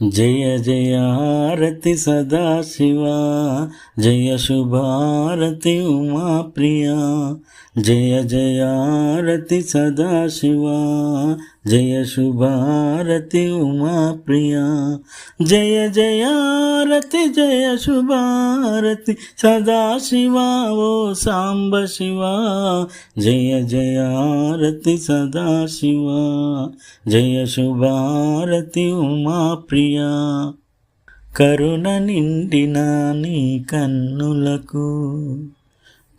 జయ జయారతి సదాశివ జయ శుభారతి ఉమా ప్రియా జయ జయారతి సదాశివ జయ శుభారతి ఉమాప్రియా జయ జయారతి జయ శుభారతి సదాశివ ఓ సాంబ శివ జయ జయారతి సదాశివ జయ శుభారతి ఉమాప్రియా. కరుణ నిండిన నీ కన్నులకు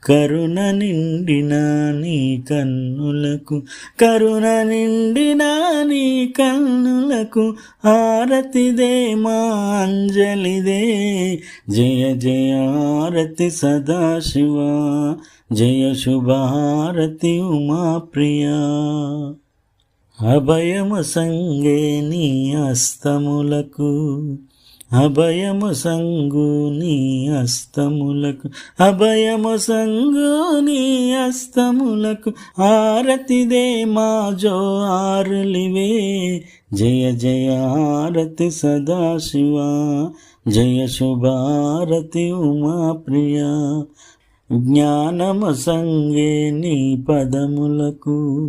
కరుణ నిండిన నీ కన్నులకు కరుణ నిండిన నీ కన్నులకు ఆరతిదే మా అంజలిదే జయ జయ ఆరతి సదాశివ జయ శుభారతి ఉమా ప్రియా అభయము సంగే నీ అస్తములకు అభయము సంగు నీ అస్తములకు అభయము సంగు నీ అస్తములకు ఆరతిదే మా జో ఆరులివే. జయ జయ ఆరతి సదాశివ జయ శుభారతి ఉమా ప్రియా. జ్ఞానము సంగే నీ పదములకు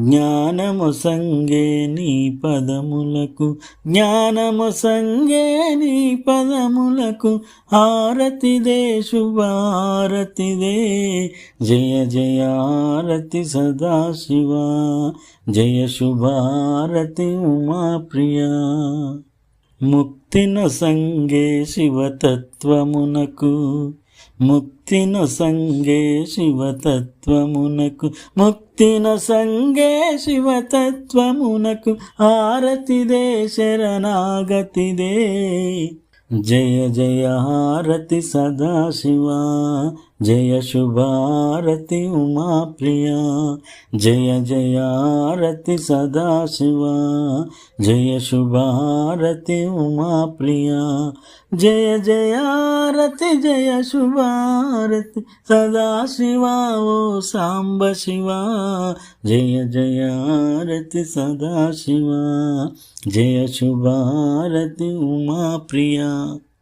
జ్ఞానము సంగే నీ పదములకు జ్ఞానము సంగే నీ పదములకు ఆరతిదే శుభారతిదే జయ జయ ఆరతి సదాశివ జయ శుభారతి ఉమా ప్రియా. ముక్తిన సంగే శివతత్వమునకు ముక్తిన సంగే శివతత్వమునకు ముక్తిన సంగే శివతత్వమునకు ఆరతిదే శరణాగతిదే. జయ జయ హారతి సదాశివా. జయ శుభారతి ఉమా ప్రియా జయ జయ హారతి సదాశివ జయ శుభారతి ఉమా ప్రియా జయ జయారతి జయ శుభారతి సదాశివ ఓ సాంబ శివ జయ జయారతి సదాశివ జయ శుభారతి ఉమా ప్రియా